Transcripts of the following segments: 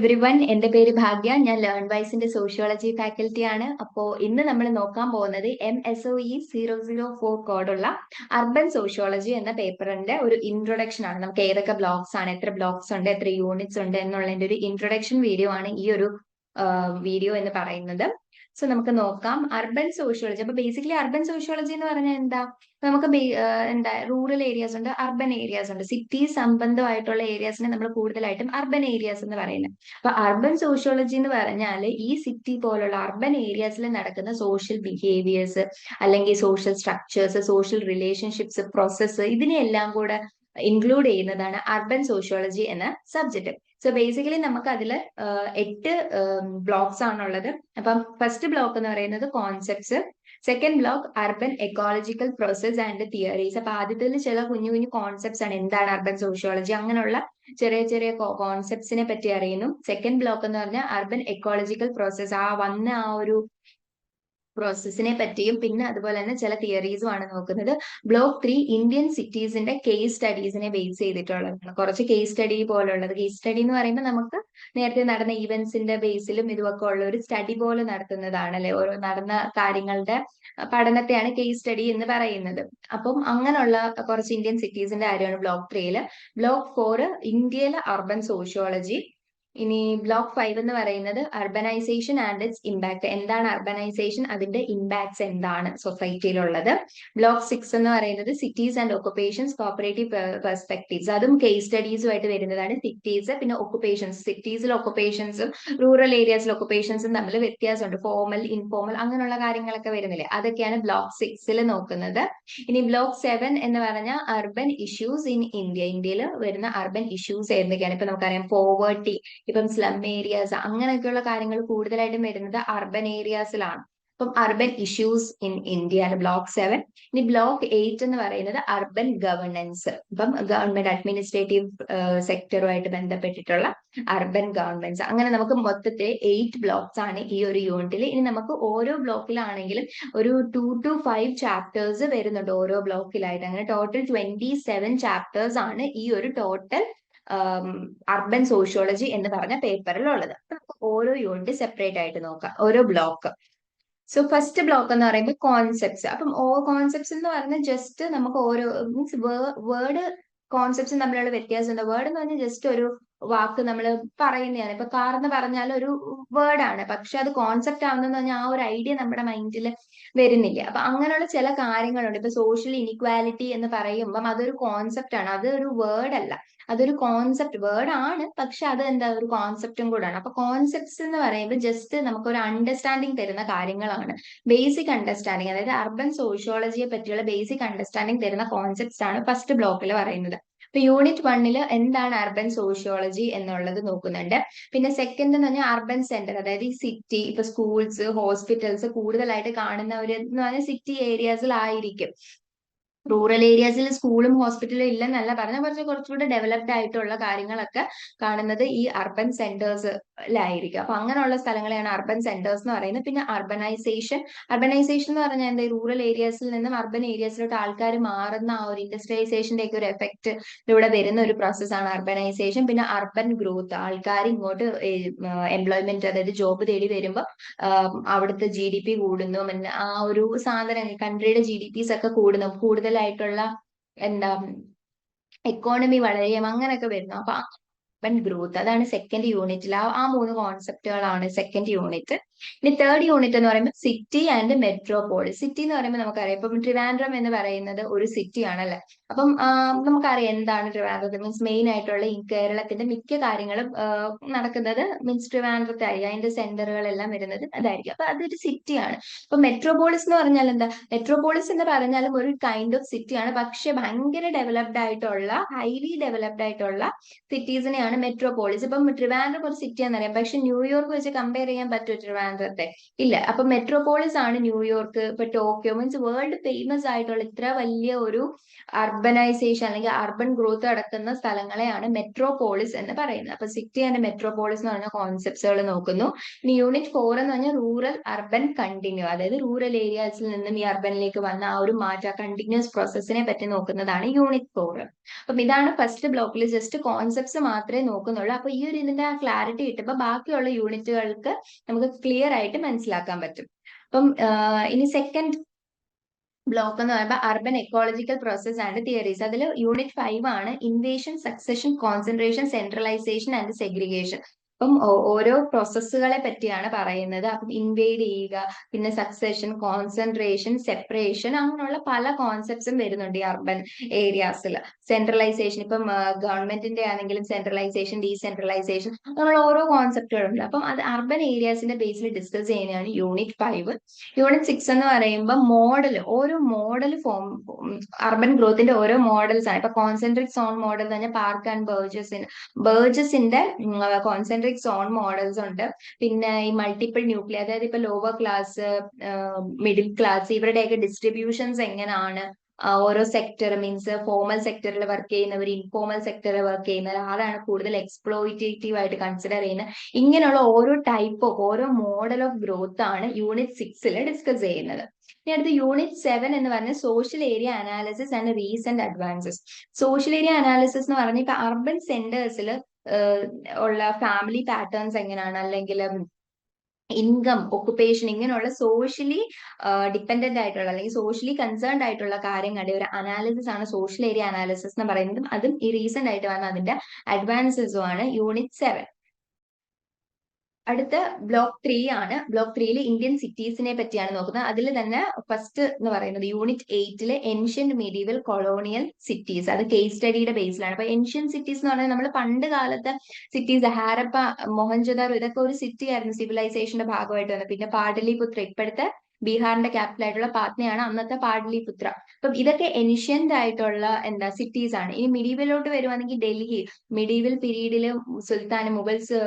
Every one എന്റെ പേര് ഭാഗ്യ. ഞാൻ ലേൺ വൈസിന്റെ സോഷ്യോളജി ഫാക്കൽറ്റി ആണ്. അപ്പോ ഇന്ന് നമ്മൾ നോക്കാൻ പോകുന്നത് M S O E zero zero four കോഡുള്ള അർബൻ സോഷ്യോളജി എന്ന പേപ്പറിന്റെ ഒരു ഇൻട്രൊഡക്ഷൻ ആണ്. നമുക്ക് ഏതൊക്കെ ബ്ലോക്സ് ആണ് എത്ര ബ്ലോക്സ് ഉണ്ട് എത്ര യൂണിറ്റ്സ് ഉണ്ട് എന്നുള്ളതിന്റെ ഒരു ഇൻട്രൊഡക്ഷൻ വീഡിയോ ആണ് ഈ ഒരു വീഡിയോ എന്ന് പറയുന്നത്. സോ നമുക്ക് നോക്കാം. അർബൻ സോഷ്യോളജി അപ്പൊ ബേസിക്കലി അർബൻ സോഷ്യോളജി എന്ന് പറഞ്ഞാൽ എന്താ? നമുക്ക് എന്താ റൂറൽ ഏരിയാസ് ഉണ്ട് അർബൻ ഏരിയാസ് ഉണ്ട്. സിറ്റി സംബന്ധമായിട്ടുള്ള ഏരിയാസിനെ നമ്മൾ കൂടുതലായിട്ടും അർബൻ ഏരിയാസ് എന്ന് പറയുന്നത്. അപ്പൊ അർബൻ സോഷ്യോളജി എന്ന് പറഞ്ഞാൽ ഈ സിറ്റി പോലുള്ള അർബൻ ഏരിയാസിൽ നടക്കുന്ന സോഷ്യൽ ബിഹേവിയേഴ്സ് അല്ലെങ്കിൽ social structures social relationships process ഇതിനെല്ലാം കൂടെ ഇൻക്ലൂഡ് ചെയ്യുന്നതാണ് അർബൻ സോഷ്യോളജി എന്ന സബ്ജക്ട് സോ ബേസിക്കലി നമുക്ക് അതിൽ എട്ട് ബ്ലോക്സ് ആണുള്ളത്. അപ്പം ഫസ്റ്റ് ബ്ലോക്ക് എന്ന് പറയുന്നത് concepts second block urban ecological process and theories അപ്പൊ ആദ്യത്തിൽ ചില കുഞ്ഞു കുഞ്ഞു കോൺസെപ്റ്റ്സ് ആണ്. എന്താണ് അർബൻ സോഷ്യോളജി അങ്ങനെയുള്ള ചെറിയ ചെറിയ കോൺസെപ്റ്റ്സിനെ പറ്റി അറിയുന്നു. സെക്കൻഡ് ബ്ലോക്ക് എന്ന് പറഞ്ഞാൽ അർബൻ എക്കോളജിക്കൽ പ്രോസസ് ആ വന്ന ആ ഒരു പ്രോസസ്സിനെ പറ്റിയും പിന്നെ അതുപോലെ തന്നെ ചില തിയറീസും ആണ് നോക്കുന്നത്. ബ്ലോക്ക് ത്രീ ഇന്ത്യൻ സിറ്റീസിന്റെ കേസ് സ്റ്റഡീസിനെ ബേസ് ചെയ്തിട്ടുള്ളതാണ്. കുറച്ച് കേസ് സ്റ്റഡി പോലുള്ളത്. കേസ് സ്റ്റഡി എന്ന് പറയുമ്പോൾ നമുക്ക് നേരത്തെ നടന്ന ഈവൻസിന്റെ ബേസിലും ഇതുമൊക്കെ ഉള്ള ഒരു സ്റ്റഡി പോലെ നടത്തുന്നതാണ് അല്ലെ? ഓരോ നടന്ന കാര്യങ്ങളുടെ പഠനത്തെയാണ് കേസ് സ്റ്റഡി എന്ന് പറയുന്നത്. അപ്പം അങ്ങനെയുള്ള കുറച്ച് ഇന്ത്യൻ സിറ്റീസിന്റെ കാര്യമാണ് ബ്ലോക്ക് ത്രീയിൽ ബ്ലോക്ക് ഫോർ ഇന്ത്യയിലെ അർബൻ സോഷ്യോളജി ഇനി ബ്ലോക്ക് ഫൈവ് എന്ന് പറയുന്നത് അർബനൈസേഷൻ ആൻഡ് ഇറ്റ്സ് ഇമ്പാക്ട് എന്താണ് അർബനൈസേഷൻ അതിന്റെ ഇമ്പാക്ട്സ് എന്താണ് സൊസൈറ്റിയിലുള്ളത് ബ്ലോക്ക് സിക്സ് എന്ന് പറയുന്നത് cities and occupations cooperative perspectives അതും കേസ് സ്റ്റഡീസുമായിട്ട് വരുന്നതാണ് സിറ്റീസ് പിന്നെ ഒക്കുപേഷൻസ് സിറ്റീസിൽ ഒക്കുപേഷൻസും റൂറൽ ഏരിയാസിൽ ഒക്കുപേഷൻസും തമ്മിൽ വ്യത്യാസമുണ്ട്. ഫോമൽ ഇൻഫോമൽ അങ്ങനെയുള്ള കാര്യങ്ങളൊക്കെ വരുന്നില്ലേ? അതൊക്കെയാണ് ബ്ലോക്ക് സിക്സിൽ നോക്കുന്നത്. ഇനി ബ്ലോക്ക് സെവൻ എന്ന് പറഞ്ഞാൽ അർബൻ ഇഷ്യൂസ് ഇൻ ഇന്ത്യ ഇന്ത്യയിൽ വരുന്ന അർബൻ ഇഷ്യൂസ് ഏതൊക്കെയാണ്? ഇപ്പൊ നമുക്കറിയാം പോവേർട്ടി ഇപ്പം സ്ലം ഏരിയാസ് അങ്ങനെയൊക്കെയുള്ള കാര്യങ്ങൾ കൂടുതലായിട്ടും വരുന്നത് അർബൻ ഏരിയാസിലാണ് ഇപ്പം urban issues in India block seven ഇനി ബ്ലോക്ക് എയ്റ്റ് എന്ന് പറയുന്നത് അർബൻ ഗവർണൻസ് ഇപ്പം ഗവൺമെന്റ് അഡ്മിനിസ്ട്രേറ്റീവ് സെക്ടറുമായിട്ട് ബന്ധപ്പെട്ടിട്ടുള്ള അർബൻ ഗവൺമെന്റ്സ് അങ്ങനെ നമുക്ക് മൊത്തത്തിൽ എയ്റ്റ് ബ്ലോക്സ് ആണ് ഈ ഒരു യൂണിറ്റിൽ ഇനി നമുക്ക് ഓരോ ബ്ലോക്കിലാണെങ്കിലും ഒരു ടു ടു ഫൈവ് ചാപ്റ്റേഴ്സ് വരുന്നുണ്ട് ഓരോ ബ്ലോക്കിലായിട്ട് അങ്ങനെ ടോട്ടൽ ട്വന്റി സെവൻ ചാപ്റ്റേഴ്സ് ആണ് ഈ ഒരു ടോട്ടൽ അർബൻ സോഷ്യോളജി എന്ന് പറഞ്ഞ പേപ്പറിലുള്ളത് നമുക്ക് ഓരോ യൂണിറ്റ് സെപ്പറേറ്റ് ആയിട്ട് നോക്കാം. ഓരോ ബ്ലോക്ക് സോ ഫസ്റ്റ് ബ്ലോക്ക് എന്ന് പറയുമ്പോൾ കോൺസെപ്റ്റ്സ് അപ്പം ഓ കോൺസെപ്റ്റ്സ് എന്ന് പറഞ്ഞാൽ ജസ്റ്റ് നമുക്ക് ഓരോ മീൻസ് വേർഡ് കോൺസെപ്റ്റ്സും തമ്മിലുള്ള വ്യത്യാസം ഉണ്ട് വേർഡ് എന്ന് പറഞ്ഞാൽ ജസ്റ്റ് ഒരു വാക്ക് നമ്മൾ പറയുന്നതാണ്. ഇപ്പൊ കാർ എന്ന് പറഞ്ഞാൽ ഒരു വേർഡാണ് പക്ഷെ അത് കോൺസെപ്റ്റ് ആവുന്നതെന്ന് പറഞ്ഞാൽ ആ ഒരു ഐഡിയ നമ്മുടെ മൈൻഡിൽ വരുന്നില്ല. അപ്പൊ അങ്ങനെയുള്ള ചില കാര്യങ്ങളുണ്ട്. ഇപ്പൊ സോഷ്യൽ ഇനിക്വാലിറ്റി എന്ന് പറയുമ്പം അതൊരു കോൺസെപ്റ്റ് ആണ്. അതൊരു വേർഡ് അല്ല. അതൊരു കോൺസെപ്റ്റ് വേർഡ് ആണ് പക്ഷെ അത് എന്താ ഒരു കോൺസെപ്റ്റും കൂടാണ്. അപ്പൊ കോൺസെപ്റ്റ്സ് എന്ന് പറയുമ്പോൾ ജസ്റ്റ് നമുക്ക് ഒരു അണ്ടർസ്റ്റാൻഡിങ് തരുന്ന കാര്യങ്ങളാണ്. ബേസിക് അണ്ടർസ്റ്റാൻഡിങ് അതായത് അർബൻ സോഷ്യോളജിയെ പറ്റിയുള്ള ബേസിക് അണ്ടർസ്റ്റാൻഡിങ് തരുന്ന കോൺസെപ്റ്റ്സ് ആണ് ഫസ്റ്റ് ബ്ലോക്കിൽ പറയുന്നത്. ഇപ്പൊ യൂണിറ്റ് വണ്ണിൽ എന്താണ് അർബൻ സോഷ്യോളജി എന്നുള്ളത് നോക്കുന്നുണ്ട്. പിന്നെ സെക്കൻഡ് എന്ന് പറഞ്ഞാൽ അർബൻ സെന്റർ അതായത് ഈ സിറ്റി ഇപ്പൊ സ്കൂൾസ് ഹോസ്പിറ്റൽസ് കൂടുതലായിട്ട് കാണുന്നവര് എന്ന് പറഞ്ഞാൽ സിറ്റി ഏരിയാസിലായിരിക്കും റൂറൽ ഏരിയാസിൽ സ്കൂളും ഹോസ്പിറ്റലും ഇല്ലെന്നല്ല പറഞ്ഞ കുറച്ച് കുറച്ചുകൂടെ ഡെവലപ്ഡ് ആയിട്ടുള്ള കാര്യങ്ങളൊക്കെ കാണുന്നത് ഈ അർബൻ സെന്റേഴ്സിലായിരിക്കും അപ്പൊ അങ്ങനെയുള്ള സ്ഥലങ്ങളെയാണ് അർബൻ സെന്റേഴ്സ് എന്ന് പറയുന്നത്. പിന്നെ അർബനൈസേഷൻ അർബനൈസേഷൻ എന്ന് പറഞ്ഞാൽ എന്താ? റൂറൽ ഏരിയാസിൽ നിന്നും അർബൻ ഏരിയാസിലോട്ട് ആൾക്കാർ മാറുന്ന ആ ഒരു ഇൻഡസ്ട്രിയലൈസേഷന്റെ ഒക്കെ ഒരു എഫക്റ്റിലൂടെ വരുന്ന ഒരു പ്രോസസ്സാണ് അർബനൈസേഷൻ പിന്നെ അർബൻ ഗ്രോത്ത് ആൾക്കാർ ഇങ്ങോട്ട് എംപ്ലോയ്മെന്റ് അതായത് ജോബ് തേടി വരുമ്പോൾ അവിടുത്തെ ജി ഡി പി കൂടുന്നു. ആ ഒരു സാധനം കൺട്രിയുടെ ജി ഡി പിസ് ഒക്കെ കൂടുന്നു. കൂടുതലായിട്ടുള്ള എന്താ എക്കോണമി വളരെയും അങ്ങനെയൊക്കെ വരുന്നു. അപ്പൊ ഗ്രോത്ത് അതാണ് സെക്കൻഡ് യൂണിറ്റിൽ ആ ആ മൂന്ന് കോൺസെപ്റ്റുകളാണ് സെക്കൻഡ് യൂണിറ്റ് ഇനി തേർഡ് യൂണിറ്റ് എന്ന് പറയുമ്പോൾ സിറ്റി ആൻഡ് മെട്രോപോളിസ് സിറ്റി എന്ന് പറയുമ്പോൾ നമുക്കറിയാം. ഇപ്പം ട്രിവാൻഡ്രം എന്ന് പറയുന്നത് ഒരു സിറ്റി ആണല്ലേ? അപ്പം നമുക്കറിയാം എന്താണ് ട്രിവാൻഡ്രം മീൻസ് മെയിൻ ആയിട്ടുള്ള ഈ കേരളത്തിന്റെ മിക്ക കാര്യങ്ങളും നടക്കുന്നത് മീൻസ് ട്രിവാൻഡ്രത്തെ ആയിരിക്കും. അതിന്റെ സെന്ററുകളെല്ലാം വരുന്നത് അതായിരിക്കും. അപ്പൊ അതൊരു സിറ്റിയാണ് അപ്പൊ മെട്രോപോളിസ് എന്ന് പറഞ്ഞാൽ എന്താ? മെട്രോപോളിസ് എന്ന് പറഞ്ഞാലും ഒരു കൈൻഡ് ഓഫ് സിറ്റിയാണ് പക്ഷെ ഭയങ്കര ഡെവലപ്ഡ് ആയിട്ടുള്ള ഹൈലി ഡെവലപ്ഡ് ആയിട്ടുള്ള സിറ്റീസിനെയാണ് മെട്രോപോളിസ് ഇപ്പം ട്രിവാൻഡ്രം ഒരു സിറ്റി ആണെന്നറിയാം. പക്ഷെ ന്യൂയോർക്ക് വെച്ച് കമ്പയർ ചെയ്യാൻ പറ്റുമോ ട്രിവാൻഡ്രം ട്രിവാൻഡ്രത്തെ ഇല്ല അപ്പൊ മെട്രോപോളിസ് ആണ് ന്യൂയോർക്ക് ഇപ്പൊ ടോക്കിയോ മീൻസ് വേൾഡ് ഫേമസ് ആയിട്ടുള്ള ഇത്ര വലിയ ഒരു അർബനൈസേഷൻ അല്ലെങ്കിൽ അർബൻ ഗ്രോത്ത് നടക്കുന്ന സ്ഥലങ്ങളെയാണ് മെട്രോപോളിസ് എന്ന് പറയുന്നത്. അപ്പൊ സിറ്റി ആൻഡ് മെട്രോപോളിസ് എന്ന് പറഞ്ഞ കോൺസെപ്റ്റ്സുകൾ നോക്കുന്നു. ഇനി യൂണിറ്റ് ഫോർ എന്ന് പറഞ്ഞാൽ റൂറൽ അർബൻ കണ്ടിന്യൂ അതായത് റൂറൽ ഏരിയാസിൽ നിന്നും ഈ അർബനിലേക്ക് വന്ന ആ ഒരു മാറ്റ കണ്ടിന്യൂസ് പ്രോസസ്സിനെ പറ്റി നോക്കുന്നതാണ് യൂണിറ്റ് ഫോർ അപ്പം ഇതാണ് ഫസ്റ്റ് ബ്ലോക്കിൽ ജസ്റ്റ് കോൺസെപ്റ്റ്സ് മാത്രമേ നോക്കുന്നുള്ളൂ. അപ്പൊ ഈ ഒരു ഇതിന്റെ ക്ലാരിറ്റി കിട്ടുമ്പോൾ ബാക്കിയുള്ള യൂണിറ്റുകൾക്ക് നമുക്ക് ക്ലിയർ ആയിട്ട് മനസ്സിലാക്കാൻ പറ്റും. അപ്പം ഇനി സെക്കൻഡ് ബ്ലോക്ക് എന്ന് പറയുമ്പോൾ urban ecological process and theories അതിൽ യൂണിറ്റ് ഫൈവ് ആണ് invasion succession concentration centralisation and segregation അപ്പം ഓരോ പ്രോസസ്സുകളെ പറ്റിയാണ് പറയുന്നത്. അപ്പം ഇൻവേഡ് ചെയ്യുക പിന്നെ സക്സഷൻ കോൺസെൻട്രേഷൻ സെപ്പറേഷൻ അങ്ങനെയുള്ള പല കോൺസെപ്റ്റ്സും വരുന്നുണ്ട് ഈ അർബൻ ഏരിയാസിൽ സെൻട്രലൈസേഷൻ ഇപ്പം ഗവൺമെന്റിന്റെ ആണെങ്കിലും സെൻട്രലൈസേഷൻ ഡീസെൻട്രലൈസേഷൻ അങ്ങനെയുള്ള ഓരോ കോൺസെപ്റ്റുകളുണ്ട് അപ്പം അത് അർബൻ ഏരിയാസിന്റെ ബേസിൽ ഡിസ്കസ് ചെയ്യുന്നതാണ് യൂണിറ്റ് ഫൈവ് യൂണിറ്റ് സിക്സ് എന്ന് പറയുമ്പോൾ മോഡൽ ഓരോ മോഡൽ ഫോം അർബൻ ഗ്രോത്തിന്റെ ഓരോ മോഡൽസ് ആണ്. ഇപ്പൊ കോൺസെൻട്രിക് സോൺ മോഡൽ പറഞ്ഞാൽ പാർക്ക് ആൻഡ് ബേർജസിന് ബേർജസിന്റെ കോൺസെൻട്രിക് സോൺ മോഡൽസ് ഉണ്ട്. പിന്നെ ഈ മൾട്ടിപ്പിൾ ന്യൂക്ലിയർ അതായത് ഇപ്പൊ ലോവർ ക്ലാസ് മിഡിൽ ക്ലാസ് ഇവരുടെയൊക്കെ ഡിസ്ട്രിബ്യൂഷൻസ് എങ്ങനെയാണ് ഓരോ സെക്ടർ മീൻസ് ഫോമൽ സെക്ടറിൽ വർക്ക് ചെയ്യുന്നവർ ഇൻഫോമൽ സെക്ടറിൽ വർക്ക് ചെയ്യുന്നവർ ആരാണ് കൂടുതൽ എക്സ്പ്ലോയിറ്റേറ്റീവ് ആയിട്ട് കൺസിഡർ ചെയ്യുന്നത്. ഇങ്ങനെയുള്ള ഓരോ ടൈപ്പ് ഓഫ് ഓരോ മോഡൽ ഓഫ് ഗ്രോത്ത് ആണ് യൂണിറ്റ് സിക്സിൽ ഡിസ്കസ് ചെയ്യുന്നത്. ഇനി അടുത്ത് യൂണിറ്റ് സെവൻ എന്ന് പറഞ്ഞ social area analysis and recent advances social area analysis എന്ന് പറഞ്ഞാൽ ഇപ്പൊ അർബൻ സെന്റേഴ്സിൽ ഉള്ള ഫാമിലി പാറ്റേൺസ് എങ്ങനെയാണ്? അല്ലെങ്കിൽ ഇൻകം ഒക്കുപേഷൻ ഇങ്ങനെയുള്ള സോഷ്യലി ഡിപ്പെൻഡന്റ് ആയിട്ടുള്ള അല്ലെങ്കിൽ സോഷ്യലി കൺസേൺഡ് ആയിട്ടുള്ള കാര്യങ്ങളുടെ ഒരു അനാലിസിസ് ആണ് സോഷ്യൽ ഏരിയ അനാലിസിസ് എന്ന് പറയുന്നതും അതും ഈ റീസെന്റ് ആയിട്ട് വന്ന അതിന്റെ അഡ്വാൻസസും ആണ് യൂണിറ്റ് സെവൻ അടുത്ത ബ്ലോക്ക് ത്രീ ആണ്. ബ്ലോക്ക് ത്രീയിൽ ഇന്ത്യൻ സിറ്റീസിനെ പറ്റിയാണ് നോക്കുന്നത്. അതിൽ തന്നെ ഫസ്റ്റ് എന്ന് പറയുന്നത് യൂണിറ്റ് എയ്റ്റിലെ ഏൻഷ്യന്റ് മീഡിയവൽ കൊളോണിയൽ സിറ്റീസ് അത് കേസ് സ്റ്റഡിയുടെ ബേസിലാണ് അപ്പൊ ഏൻഷ്യൻ സിറ്റീസ് എന്ന് പറഞ്ഞാൽ നമ്മൾ പണ്ട് കാലത്തെ സിറ്റീസ് ഹാരപ്പ മൊഹൻജദാർ ഇതൊക്കെ ഒരു സിറ്റി ആയിരുന്നു. സിവിലൈസേഷന്റെ ഭാഗമായിട്ട് വന്നത്. പിന്നെ പാടലിപുത്ര ഇപ്പോഴത്തെ ബീഹാറിന്റെ ക്യാപിറ്റൽ ആയിട്ടുള്ള പാറ്റ്നയാണ് അന്നത്തെ പാടലിപുത്ര. അപ്പം ഇതൊക്കെ എൻഷ്യന്റ് ആയിട്ടുള്ള എന്താ സിറ്റീസ് ആണ്. ഇനി മിഡീവലോട്ട് വരുവാണെങ്കിൽ ഡൽഹി. മിഡീവൽ പീരീഡിൽ സുൽത്താൻ മുഗൾസ്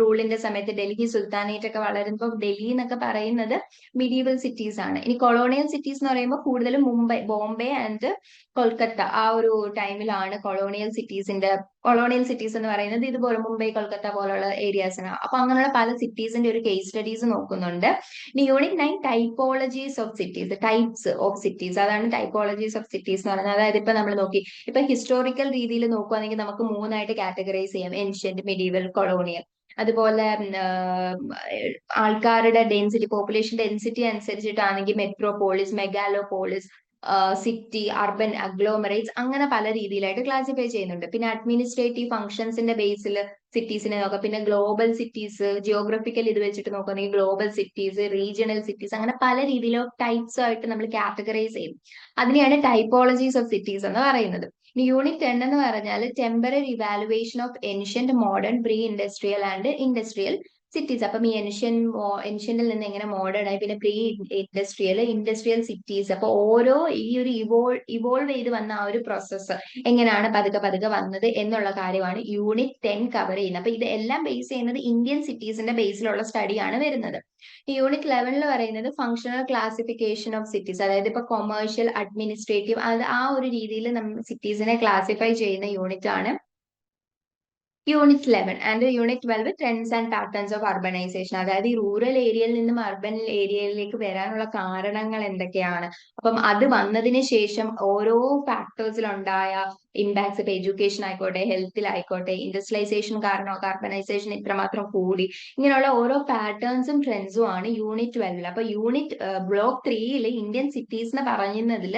റൂളിന്റെ സമയത്ത് ഡൽഹി സുൽത്താനേറ്റ് ഒക്കെ വളരുമ്പോൾ ഡൽഹി എന്നൊക്കെ പറയുന്നത് മിഡീവൽ സിറ്റീസ് ആണ്. ഇനി കൊളോണിയൽ സിറ്റീസ് എന്ന് പറയുമ്പോൾ കൂടുതലും മുംബൈ ബോംബെ ആൻഡ് കൊൽക്കത്ത ആ ഒരു ടൈമിലാണ് കൊളോണിയൽ സിറ്റീസിന്റെ കൊളോണിയൽ സിറ്റീസ് എന്ന് പറയുന്നത് ഇതുപോലെ മുംബൈ കൊൽക്കത്ത പോലുള്ള ഏരിയാസിന് അപ്പൊ അങ്ങനെയുള്ള പല സിറ്റീസിന്റെ ഒരു കേസ് സ്റ്റഡീസ് നോക്കുന്നുണ്ട്. ഇനി unit nine typologies of cities types of cities അതാണ് ടൈപ്പോളജീസ് ഓഫ് സിറ്റീസ് എന്ന് പറയുന്നത്. അതായത് ഇപ്പൊ നമ്മൾ നോക്കി ഇപ്പൊ ഹിസ്റ്റോറിക്കൽ രീതിയിൽ നോക്കുകയാണെങ്കിൽ നമുക്ക് മൂന്നായിട്ട് കാറ്റഗറൈസ് ചെയ്യാം. ഏൻഷ്യന്റ് മെഡീവൽ കൊളോണിയൽ അതുപോലെ ആൾക്കാരുടെ density population density അനുസരിച്ചിട്ടാണെങ്കിൽ metropolis megalopolis city urban agglomerates അങ്ങനെ പല രീതിയിലായിട്ട് ക്ലാസിഫൈ ചെയ്യുന്നുണ്ട്. പിന്നെ അഡ്മിനിസ്ട്രേറ്റീവ് ഫംഗ്ഷൻസിന്റെ ബേസിൽ സിറ്റീസിനെ നോക്കാം. പിന്നെ ഗ്ലോബൽ സിറ്റീസ് ജിയോഗ്രഫിക്കൽ ഇത് വെച്ചിട്ട് നോക്കുകയാണെങ്കിൽ ഗ്ലോബൽ സിറ്റീസ് റീജിയണൽ സിറ്റീസ് അങ്ങനെ പല രീതിയിലോ ടൈപ്സ് ആയിട്ട് നമ്മൾ കാറ്റഗറൈസ് ചെയ്യും. അതിനെയാണ് ടൈപ്പോളജീസ് ഓഫ് സിറ്റീസ് എന്ന് പറയുന്നത്. ഇനി യൂണിറ്റ് ടെൻ എന്ന് പറഞ്ഞാൽ temporary evaluation of ancient modern pre industrial and industrial cities അപ്പം ഈ എൻഷ്യൻ എൻഷ്യനിൽ നിന്ന് എങ്ങനെ മോഡേൺ ആയി പിന്നെ പ്രീ ഇൻഡസ്ട്രിയൽ ഇൻഡസ്ട്രിയൽ സിറ്റീസ് അപ്പൊ ഓരോ ഈ ഒരു ഇവോൾ ഇവോൾവ് ചെയ്ത് വന്ന ആ ഒരു പ്രോസസ്സ് എങ്ങനെയാണ് പതുക്കെ പതുക്കെ വന്നത് എന്നുള്ള കാര്യമാണ് യൂണിറ്റ് ടെൻ കവർ ചെയ്യുന്നത്. അപ്പൊ ഇത് എല്ലാം ബേസ് ചെയ്യുന്നത് ഇന്ത്യൻ സിറ്റീസിന്റെ ബേസിലുള്ള സ്റ്റഡിയാണ് വരുന്നത്. യൂണിറ്റ് ലെവനിൽ പറയുന്നത് ഫങ്ഷണൽ ക്ലാസിഫിക്കേഷൻ ഓഫ് സിറ്റീസ് അതായത് ഇപ്പൊ കൊമേഴ്ഷ്യൽ അഡ്മിനിസ്ട്രേറ്റീവ് അത് ആ ഒരു രീതിയിൽ നമ്മൾ സിറ്റീസിനെ ക്ലാസിഫൈ ചെയ്യുന്ന യൂണിറ്റ് ആണ്. Unit eleven and unit twelve trends and patterns of urbanisation അതായത് ഈ റൂറൽ ഏരിയയിൽ നിന്നും അർബൻ ഏരിയയിലേക്ക് വരാനുള്ള കാരണങ്ങൾ എന്തൊക്കെയാണ്? അപ്പം അത് വന്നതിന് ശേഷം ഓരോ ഫാക്ടേഴ്സിലുണ്ടായ ഇമ്പാക്ട്സ് ഇപ്പൊ എഡ്യൂക്കേഷൻ ആയിക്കോട്ടെ ഹെൽത്തിലായിക്കോട്ടെ ഇൻഡസ്ട്രിയലൈസേഷൻ കാരണം കാർബണൈസേഷൻ ഇത്രമാത്രം കൂടി ഇങ്ങനെയുള്ള ഓരോ പാറ്റേൺസും ട്രെൻഡ്സും ആണ് യൂണിറ്റ് ട്വൽവിൽ അപ്പൊ യൂണിറ്റ് ബ്ലോക്ക് ത്രീയിൽ ഇന്ത്യൻ സിറ്റീസ് എന്ന് പറയുന്നതിൽ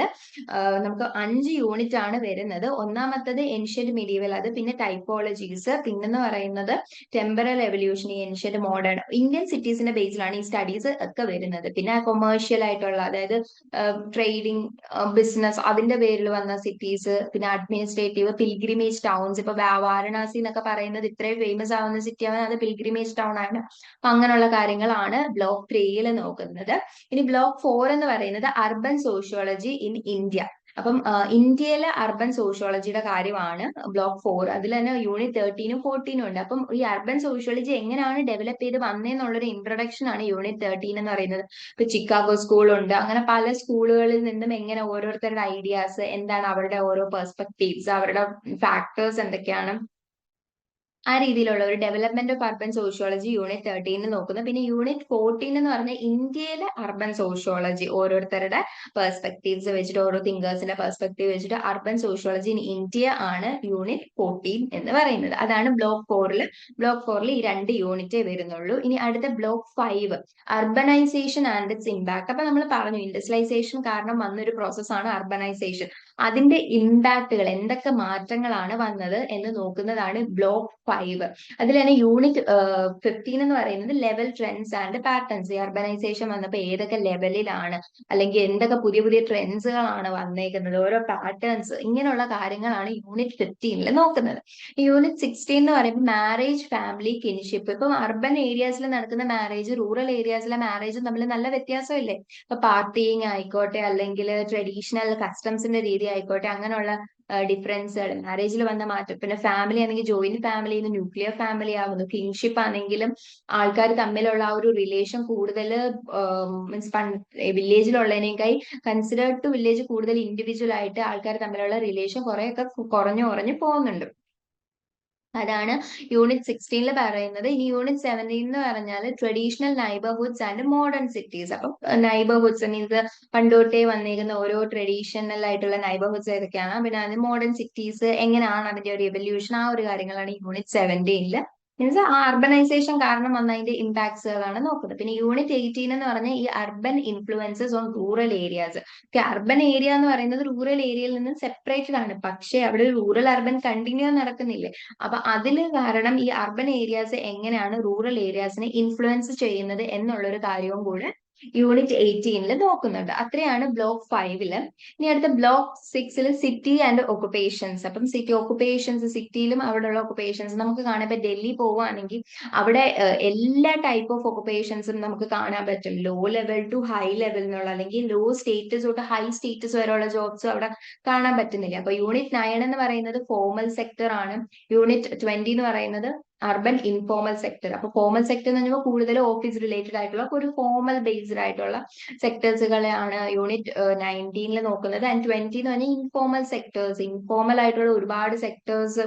നമുക്ക് അഞ്ച് യൂണിറ്റ് ആണ് വരുന്നത്. ഒന്നാമത്തത് ഏൻഷ്യന്റ് മീഡിയവൽ അത് പിന്നെ ടൈപ്പോളജീസ് പിന്നെന്ന് പറയുന്നത് temporal evolution ancient modern Indian സിറ്റീസിന്റെ ബേസിലാണ് ഈ സ്റ്റഡീസ് ഒക്കെ വരുന്നത്. പിന്നെ കൊമേഴ്ഷ്യൽ ആയിട്ടുള്ള അതായത് ട്രേഡിംഗ് ബിസിനസ് അതിന്റെ പേരിൽ വന്ന സിറ്റീസ് പിന്നെ അഡ്മിനിസ്ട്രേറ്റീവ് പിൽഗ്രിമേജ് ടൗൺസ് ഇപ്പൊ വാരണാസി എന്നൊക്കെ പറയുന്നത് ഇത്രയും ഫേമസ് ആവുന്ന സിറ്റി ആവുന്ന അത് പിൽഗ്രിമേജ് ടൗൺ ആണ്. അപ്പൊ അങ്ങനെയുള്ള കാര്യങ്ങളാണ് ബ്ലോക്ക് ത്രീയിൽ നോക്കുന്നത്. ഇനി ബ്ലോക്ക് ഫോർ എന്ന് പറയുന്നത് അർബൻ സോഷ്യോളജി ഇൻ ഇന്ത്യ അപ്പം ഇന്ത്യയിലെ അർബൻ സോഷ്യോളജിയുടെ കാര്യമാണ് ബ്ലോക്ക് ഫോർ അതിൽ തന്നെ യൂണിറ്റ് തേർട്ടീനും ഫോർട്ടീനും ഉണ്ട്. അപ്പം ഈ അർബൻ സോഷ്യോളജി എങ്ങനെയാണ് ഡെവലപ്പ് ചെയ്ത് വന്നതെന്നുള്ളൊരു ഇൻട്രൊഡക്ഷൻ ആണ് യൂണിറ്റ് തേർട്ടീൻ എന്ന് പറയുന്നത്. ഇപ്പൊ ചിക്കാഗോ സ്കൂളുണ്ട് അങ്ങനെ പല സ്കൂളുകളിൽ നിന്നും എങ്ങനെ ഓരോരുത്തരുടെ ഐഡിയാസ് എന്താണ് അവരുടെ ഓരോ പെർസ്പെക്റ്റീവ്സ് അവരുടെ ഫാക്ടേഴ്സ് എന്തൊക്കെയാണ് ആ രീതിയിലുള്ള ഒരു development of urban sociology unit തേർട്ടീനിൽ നോക്കുന്നു. പിന്നെ യൂണിറ്റ് ഫോർട്ടീൻ എന്ന് പറഞ്ഞ ഇന്ത്യയിലെ അർബൻ സോഷ്യോളജി ഓരോരുത്തരുടെ പെർസ്പെക്ടീവ്സ് വെച്ചിട്ട് ഓരോ തിങ്കേഴ്സിന്റെ പെർസ്പെക്ടീവ് വെച്ചിട്ട് അർബൻ സോഷ്യോളജി ഇൻ ഇന്ത്യ ആണ് യൂണിറ്റ് ഫോർട്ടീൻ എന്ന് പറയുന്നത്. അതാണ് ബ്ലോക്ക് ഫോറിൽ ബ്ലോക്ക് ഫോറിൽ ഈ രണ്ട് യൂണിറ്റേ വരുന്നുള്ളൂ. ഇനി അടുത്ത block five urbanisation and its impact അപ്പൊ നമ്മൾ പറഞ്ഞു ഇൻഡസ്ട്രിയലൈസേഷൻ കാരണം വന്നൊരു പ്രോസസ്സാണ് അർബനൈസേഷൻ അതിന്റെ ഇമ്പാക്റ്റുകൾ എന്തൊക്കെ മാറ്റങ്ങളാണ് വന്നത് എന്ന് നോക്കുന്നതാണ് ബ്ലോക്ക് ഫൈവ് അതിൽ തന്നെ യൂണിറ്റ് ഫിഫ്റ്റീൻ എന്ന് പറയുന്നത് ലെവൽ ട്രെൻഡ്സ് ആൻഡ് പാറ്റേൺസ് ഈ അർബനൈസേഷൻ വന്നപ്പോൾ ഏതൊക്കെ ലെവലിലാണ് അല്ലെങ്കിൽ എന്തൊക്കെ പുതിയ പുതിയ ട്രെൻഡ്സുകളാണ് വന്നേക്കുന്നത് ഓരോ പാറ്റേൺസ് ഇങ്ങനെയുള്ള കാര്യങ്ങളാണ് യൂണിറ്റ് ഫിഫ്റ്റീനിൽ നോക്കുന്നത്. യൂണിറ്റ് സിക്സ്റ്റീൻ എന്ന് പറയുമ്പോൾ മാരേജ് ഫാമിലി കിൻഷിപ്പ് ഇപ്പം അർബൻ ഏരിയാസിൽ നടക്കുന്ന മാരേജ് റൂറൽ ഏരിയാസിലെ മാരേജും തമ്മിൽ നല്ല വ്യത്യാസമില്ലേ? ഇപ്പൊ പാർട്ടിങ് ആയിക്കോട്ടെ അല്ലെങ്കിൽ ട്രഡീഷണൽ കസ്റ്റംസിന്റെ രീതി ആയിക്കോട്ടെ. അങ്ങനെയുള്ള ഡിഫറൻസുകൾ മാരേജിൽ വന്ന മാറ്റം. പിന്നെ ഫാമിലി ആണെങ്കിൽ ജോയിന്റ് ഫാമിലി ന്യൂക്ലിയർ ഫാമിലി ആവുന്നു. കിങ്ഷിപ്പ് ആണെങ്കിലും ആൾക്കാർ തമ്മിലുള്ള ആ ഒരു റിലേഷൻ കൂടുതൽ മീൻസ് വില്ലേജിലുള്ളതിനേക്കായി കൺസിഡേർഡ് ടു വില്ലേജ് കൂടുതൽ ഇൻഡിവിജ്വൽ ആയിട്ട് ആൾക്കാർ തമ്മിലുള്ള റിലേഷൻ കുറെയൊക്കെ കുറഞ്ഞു കുറഞ്ഞു പോകുന്നുണ്ട്. അതാണ് യൂണിറ്റ് സിക്സ്റ്റീനിൽ പറയുന്നത്. ഇനി യൂണിറ്റ് സെവന്റീൻ എന്ന് പറഞ്ഞാൽ traditional neighbourhoods and modern cities അപ്പം നൈബർഹുഡ്സ് മീൻസ് പണ്ടോട്ടേ വന്നിരിക്കുന്ന ഓരോ ട്രഡീഷണൽ ആയിട്ടുള്ള നൈബർഹുഡ്സ് ഏതൊക്കെയാണ് പിന്നെ അത് മോഡേൺ സിറ്റീസ് എങ്ങനെയാണ് അതിന്റെ ഒരു എവല്യൂഷൻ ആ ഒരു കാര്യങ്ങളാണ് യൂണിറ്റ് സെവന്റീനിൽ മീൻസ് ആ അർബനൈസേഷൻ കാരണം വന്ന അതിന്റെ ഇമ്പാക്ട്സുകളാണ് നോക്കുന്നത്. പിന്നെ യൂണിറ്റ് എയ്റ്റീൻ എന്ന് പറഞ്ഞാൽ ഈ urban influences on rural areas urban area എന്ന് പറയുന്നത് റൂറൽ ഏരിയയിൽ നിന്ന് സെപ്പറേറ്റഡ് ആണ്. പക്ഷേ അവിടെ റൂറൽ അർബൻ കണ്ടിന്യൂ നടക്കുന്നില്ലേ? അപ്പൊ അതിന് കാരണം ഈ അർബൻ ഏരിയാസ് എങ്ങനെയാണ് റൂറൽ ഏരിയാസിനെ ഇൻഫ്ലുവൻസ് ചെയ്യുന്നത് എന്നുള്ളൊരു കാര്യവും കൂടെ യൂണിറ്റ് എയ്റ്റീനിൽ നോക്കുന്നുണ്ട്. അത്രയാണ് ബ്ലോക്ക് ഫൈവിൽ ഇനി അടുത്ത ബ്ലോക്ക് സിക്സിൽ സിറ്റി ആൻഡ് ഓക്കുപ്പേഷൻസ് അപ്പം സിറ്റി ഓക്കുപ്പേഷൻസ് സിറ്റിയിലും അവിടെയുള്ള ഓക്കുപ്പേഷൻസ് നമുക്ക് കാണാൻ ഇപ്പൊ ഡൽഹി പോവുകയാണെങ്കിൽ അവിടെ എല്ലാ ടൈപ്പ് ഓഫ് ഓക്കുപ്പേഷൻസും നമുക്ക് കാണാൻ പറ്റും. Low level to high level എന്നുള്ള അല്ലെങ്കിൽ ലോ സ്റ്റേറ്റസ് തൊട്ട് ഹൈ സ്റ്റേറ്റസ് വരെയുള്ള ജോബ്സ് അവിടെ കാണാൻ പറ്റുന്നില്ല. അപ്പൊ യൂണിറ്റ് നയൻ എന്ന് പറയുന്നത് ഫോമൽ സെക്ടർ ആണ്. യൂണിറ്റ് ട്വന്റി എന്ന് പറയുന്നത് അർബൻ ഇൻഫോർമൽ സെക്ടർ അപ്പൊ ഫോമൽ സെക്ടർ എന്ന് പറയുമ്പോൾ കൂടുതൽ ഓഫീസ് റിലേറ്റഡ് ആയിട്ടുള്ള ഒരു ഫോമൽ ബേസ്ഡ് ആയിട്ടുള്ള സെക്ടേഴ്സുകളെയാണ് യൂണിറ്റ് നയന്റീനിൽ നോക്കുന്നത്. ആൻഡ് ട്വന്റി എന്ന് പറഞ്ഞാൽ ഇൻഫോർമൽ സെക്ടേഴ്സ് ഇൻഫോർമൽ ആയിട്ടുള്ള ഒരുപാട് സെക്ടേഴ്സ്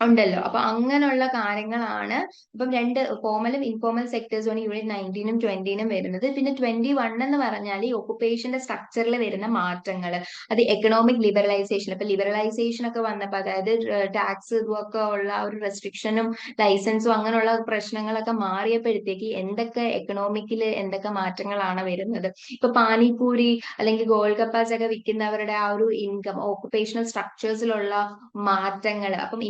ഉണ്ടല്ലോ. അപ്പൊ അങ്ങനെയുള്ള കാര്യങ്ങളാണ് ഇപ്പം രണ്ട് ഫോമലും ഇൻഫോർമൽ സെക്ടേഴ്സുമാണ് യൂണിറ്റ് നയന്റീനും ട്വന്റീനും വരുന്നത്. പിന്നെ ട്വന്റി വൺ എന്ന് പറഞ്ഞാൽ ഈ ഒക്കുപ്പേഷന്റെ സ്ട്രക്ചറിൽ വരുന്ന മാറ്റങ്ങൾ അത് എക്കണോമിക് ലിബറലൈസേഷൻ അപ്പൊ ലിബറലൈസേഷൻ ഒക്കെ വന്നപ്പോൾ അതായത് ടാക്സ് ഇതുമൊക്കെ ഉള്ള ഒരു റെസ്ട്രിക്ഷനും ലൈസൻസും അങ്ങനെയുള്ള പ്രശ്നങ്ങളൊക്കെ മാറിയപ്പോഴത്തേക്ക് എന്തൊക്കെ എക്കണോമിക്കിൽ എന്തൊക്കെ മാറ്റങ്ങളാണ് വരുന്നത്? ഇപ്പൊ പാനിപൂരി അല്ലെങ്കിൽ ഗോൾഡ് കപ്പാസ് ഒക്കെ വിൽക്കുന്നവരുടെ ആ ഒരു ഇൻകം ഓക്കുപേഷണൽ സ്ട്രക്ചേഴ്സിലുള്ള മാറ്റങ്ങൾ അപ്പം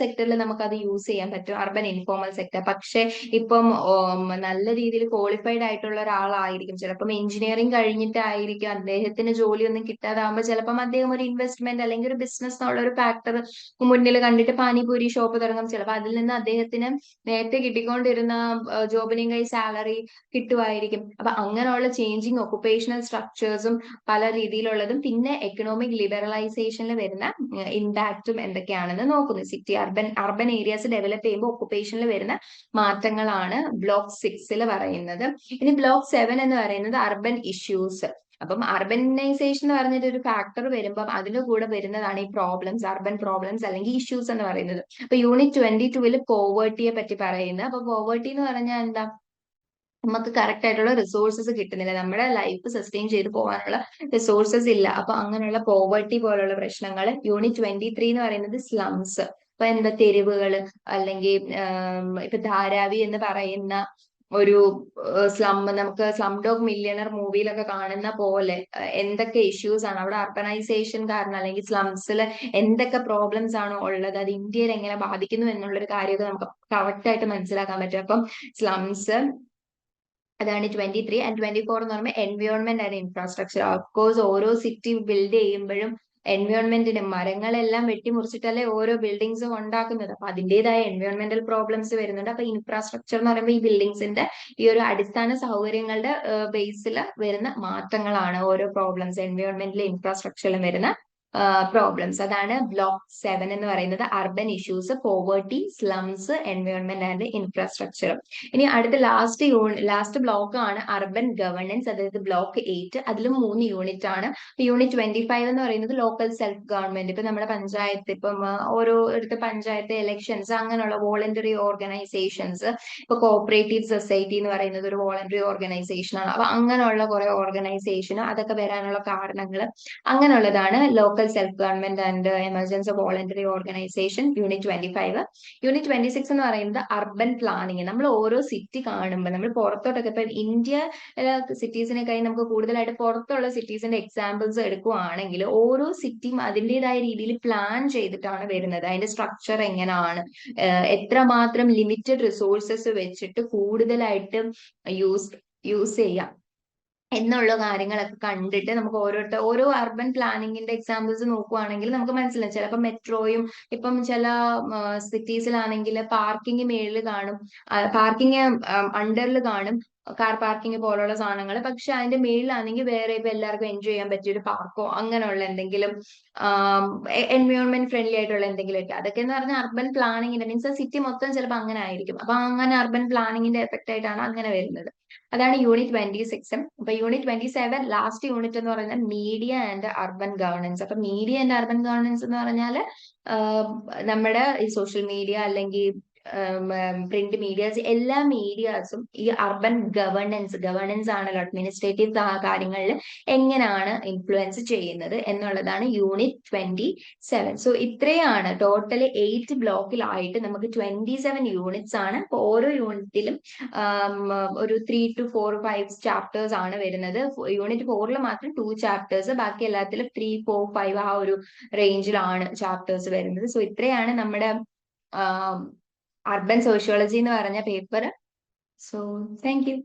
സെക്ടറിൽ നമുക്ക് അത് യൂസ് ചെയ്യാൻ പറ്റും. അർബൻ ഇൻഫോർമൽ സെക്ടർ പക്ഷെ ഇപ്പം നല്ല രീതിയിൽ ക്വാളിഫൈഡ് ആയിട്ടുള്ള ഒരാളായിരിക്കും. ചിലപ്പം എഞ്ചിനീയറിംഗ് കഴിഞ്ഞിട്ടായിരിക്കും. അദ്ദേഹത്തിന് ജോലിയൊന്നും കിട്ടാതാകുമ്പോൾ ചിലപ്പം അദ്ദേഹം ഒരു ഇൻവെസ്റ്റ്മെന്റ് അല്ലെങ്കിൽ ഒരു ബിസിനസ് എന്നുള്ള ഒരു ഫാക്ടർ മുന്നിൽ കണ്ടിട്ട് പാനിപൂരി ഷോപ്പ് തുടങ്ങും. ചിലപ്പോൾ അതിൽ നിന്ന് അദ്ദേഹത്തിന് നേരത്തെ കിട്ടിക്കൊണ്ടിരുന്ന ജോബിനെയും സാലറി കിട്ടുമായിരിക്കും. അപ്പൊ അങ്ങനെയുള്ള ചേഞ്ചിങ് ഒക്കുപേഷണൽ സ്ട്രക്ചേഴ്സും പല രീതിയിലുള്ളതും പിന്നെ എക്കണോമിക് ലിബറലൈസേഷനിൽ വരുന്ന ഇമ്പാക്റ്റും എന്തൊക്കെയാണെന്ന് നോക്കുന്നു. City urban urban areas develop ചെയ്യുമ്പോൾ ഒക്കുപേഷനിൽ വരുന്ന മാറ്റങ്ങളാണ് ബ്ലോക്ക് സിക്സിൽ പറയുന്നത്. ഇനി ബ്ലോക്ക് സെവൻ എന്ന് പറയുന്നത് അർബൻ ഇഷ്യൂസ് അപ്പം അർബനൈസേഷൻ എന്ന് പറഞ്ഞിട്ട് ഒരു ഫാക്ടർ വരുമ്പോൾ അതിന്റെ കൂടെ വരുന്നതാണ് ഈ പ്രോബ്ലംസ് അർബൻ പ്രോബ്ലംസ് അല്ലെങ്കിൽ ഇഷ്യൂസ് എന്ന് പറയുന്നത്. അപ്പൊ യൂണിറ്റ് ട്വന്റി ടുവിൽ പോവേർട്ടിയെ പറ്റി പറയുന്നത്. അപ്പൊ പോവേർട്ടി എന്ന് പറഞ്ഞാൽ എന്താ? നമുക്ക് കറക്റ്റ് ആയിട്ടുള്ള റിസോഴ്സസ് കിട്ടുന്നില്ല. നമ്മുടെ ലൈഫ് സസ്റ്റെയിൻ ചെയ്ത് പോകാനുള്ള റിസോഴ്സസ് ഇല്ല. അപ്പൊ അങ്ങനെയുള്ള പോവേർട്ടി പോലുള്ള പ്രശ്നങ്ങൾ യൂണിറ്റ് ട്വന്റി ത്രീ എന്ന് പറയുന്നത് സ്ലംസ് ഇപ്പൊ എന്താ തെരുവുകൾ അല്ലെങ്കിൽ ഇപ്പൊ ധാരാവി എന്ന് പറയുന്ന ഒരു സ്ലം നമുക്ക് സ്ലം ഡോഗ് മില്യണർ മൂവിയിലൊക്കെ കാണുന്ന പോലെ എന്തൊക്കെ ഇഷ്യൂസ് ആണ്? അവിടെ അർബനൈസേഷൻ കാരണം അല്ലെങ്കിൽ സ്ലംസിൽ എന്തൊക്കെ പ്രോബ്ലംസ് ആണ് ഉള്ളത്? അത് ഇന്ത്യയിൽ എങ്ങനെ ബാധിക്കുന്നു എന്നുള്ളൊരു കാര്യമൊക്കെ നമുക്ക് കറക്റ്റ് ആയിട്ട് മനസ്സിലാക്കാൻ പറ്റും. അപ്പം സ്ലംസ് അതാണ് twenty three and twenty four എന്ന് പറയുമ്പോൾ environment and infrastructure of course ഓരോ സിറ്റി ബിൽഡ് ചെയ്യുമ്പോഴും എൻവയോൺമെന്റിന് മരങ്ങളെല്ലാം വെട്ടിമുറിച്ചിട്ടല്ലേ ഓരോ ബിൽഡിങ്സും ഉണ്ടാക്കുന്നത്. അപ്പൊ അതിന്റേതായ എൻവയോൺമെന്റൽ പ്രോബ്ലംസ് വരുന്നുണ്ട്. അപ്പൊ ഇൻഫ്രാസ്ട്രക്ചർ എന്ന് പറയുമ്പോൾ ഈ ബിൽഡിങ്സിന്റെ ഈ ഒരു അടിസ്ഥാന സൗകര്യങ്ങളുടെ ബേസിൽ വരുന്ന മാറ്റങ്ങളാണ് ഓരോ പ്രോബ്ലംസ് എൻവയോൺമെന്റിലും ഇൻഫ്രാസ്ട്രക്ചറിലും വരുന്ന പ്രോബ്ലംസ് അതാണ് ബ്ലോക്ക് സെവൻ എന്ന് പറയുന്നത് urban issues poverty slums environment and infrastructure ഇനി അടുത്ത ലാസ്റ്റ് യൂണിറ്റ് ലാസ്റ്റ് ബ്ലോക്ക് ആണ് അർബൻ ഗവർണൻസ് അതായത് ബ്ലോക്ക് എയ്റ്റ് അതിലും മൂന്ന് യൂണിറ്റ് ആണ്. യൂണിറ്റ് ട്വന്റി ഫൈവ് എന്ന് പറയുന്നത് ലോക്കൽ സെൽഫ് ഗവൺമെന്റ് ഇപ്പൊ നമ്മുടെ പഞ്ചായത്ത് ഇപ്പം ഓരോരുത്തർ പഞ്ചായത്ത് ഇലക്ഷൻസ് അങ്ങനെയുള്ള വോളണ്ടറി ഓർഗനൈസേഷൻസ് ഇപ്പൊ കോപ്പറേറ്റീവ് സൊസൈറ്റി എന്ന് പറയുന്നത് ഒരു വോളണ്ടറി ഓർഗനൈസേഷൻ ആണ്. അപ്പൊ അങ്ങനെയുള്ള കുറെ ഓർഗനൈസേഷനും അതൊക്കെ വരാനുള്ള കാരണങ്ങൾ അങ്ങനെയുള്ളതാണ് local self government and emergency voluntary organisation unit twenty five unit twenty six എന്ന് പറയുന്നത് അർബൻ പ്ലാനിങ് നമ്മൾ ഓരോ സിറ്റി കാണുമ്പോൾ നമ്മൾ പുറത്തോട്ടൊക്കെ ഇപ്പൊ ഇന്ത്യ സിറ്റീസിനെക്കായി നമുക്ക് കൂടുതലായിട്ട് പുറത്തുള്ള സിറ്റീസിന്റെ എക്സാമ്പിൾസ് എടുക്കുവാണെങ്കിൽ ഓരോ സിറ്റിയും അതിന്റെതായ രീതിയിൽ പ്ലാൻ ചെയ്തിട്ടാണ് വരുന്നത്. അതിന്റെ സ്ട്രക്ചർ എങ്ങനെയാണ്? എത്രമാത്രം ലിമിറ്റഡ് റിസോഴ്സസ് വെച്ചിട്ട് കൂടുതലായിട്ട് യൂസ് യൂസ് ചെയ്യാം. എന്നുള്ള കാര്യങ്ങളൊക്കെ കണ്ടിട്ട് നമുക്ക് ഓരോരുത്തർ ഓരോ അർബൻ പ്ലാനിങ്ങിന്റെ എക്സാമ്പിൾസ് നോക്കുവാണെങ്കിൽ നമുക്ക് മനസ്സിലാവും. ചിലപ്പോൾ മെട്രോയും ഇപ്പം ചില സിറ്റീസിലാണെങ്കിൽ പാർക്കിംഗ് മേളിൽ കാണും പാർക്കിംഗ് അണ്ടറിൽ കാണും. കാർ പാർക്കിംഗ് പോലുള്ള സാധനങ്ങൾ പക്ഷെ അതിന്റെ മേളിലാണെങ്കിൽ വേറെ ഇപ്പൊ എല്ലാവർക്കും എൻജോയ് ചെയ്യാൻ പറ്റിയ ഒരു പാർക്കോ അങ്ങനെയുള്ള എന്തെങ്കിലും എൻവയോൺമെന്റ് ഫ്രണ്ട്ലി ആയിട്ടുള്ള എന്തെങ്കിലും ഒക്കെ അതൊക്കെ എന്ന് പറഞ്ഞാൽ അർബൻ പ്ലാനിങ്ങിന്റെ മീൻസ് സിറ്റി മൊത്തം ചിലപ്പോൾ അങ്ങനെ ആയിരിക്കും. അപ്പൊ അങ്ങനെ അർബൻ പ്ലാനിങ്ങിന്റെ എഫക്റ്റ് ആയിട്ടാണ് അങ്ങനെ വരുന്നത്. അതാണ് യൂണിറ്റ് ട്വന്റി സിക്സ് അപ്പൊ unit twenty seven last unit എന്ന് പറയുന്നത് മീഡിയ ആൻഡ് അർബൻ ഗവർണൻസ് അപ്പൊ മീഡിയ ആൻഡ് അർബൻ ഗവർണൻസ് എന്ന് പറഞ്ഞാൽ നമ്മുടെ ഈ സോഷ്യൽ മീഡിയ അല്ലെങ്കിൽ പ്രിന്റ് മീഡിയാസ് എല്ലാ മീഡിയാസും ഈ അർബൻ ഗവർണൻസ് ഗവർണൻസ് ആണല്ലോ അഡ്മിനിസ്ട്രേറ്റീവ് കാര്യങ്ങളിൽ എങ്ങനെയാണ് ഇൻഫ്ലുവൻസ് ചെയ്യുന്നത് എന്നുള്ളതാണ് യൂണിറ്റ് ട്വന്റി സെവൻ സോ ഇത്രയാണ് ടോട്ടൽ എയ്റ്റ് ബ്ലോക്കിലായിട്ട് നമുക്ക് ട്വന്റി സെവൻ യൂണിറ്റ്സ് ആണ് ഓരോ യൂണിറ്റിലും ഒരു three two four five chapters ആണ് വരുന്നത്. യൂണിറ്റ് ഫോറിൽ മാത്രം ടു ചാപ്റ്റേഴ്സ് ബാക്കി എല്ലാത്തിലും ത്രീ ഫോർ ഫൈവ് ആ ഒരു റേഞ്ചിലാണ് ചാപ്റ്റേഴ്സ് വരുന്നത്. സോ ഇത്രയാണ് നമ്മുടെ അർബൻ സോഷ്യോളജി എന്ന് പറഞ്ഞ പേപ്പർ സോ താങ്ക് യു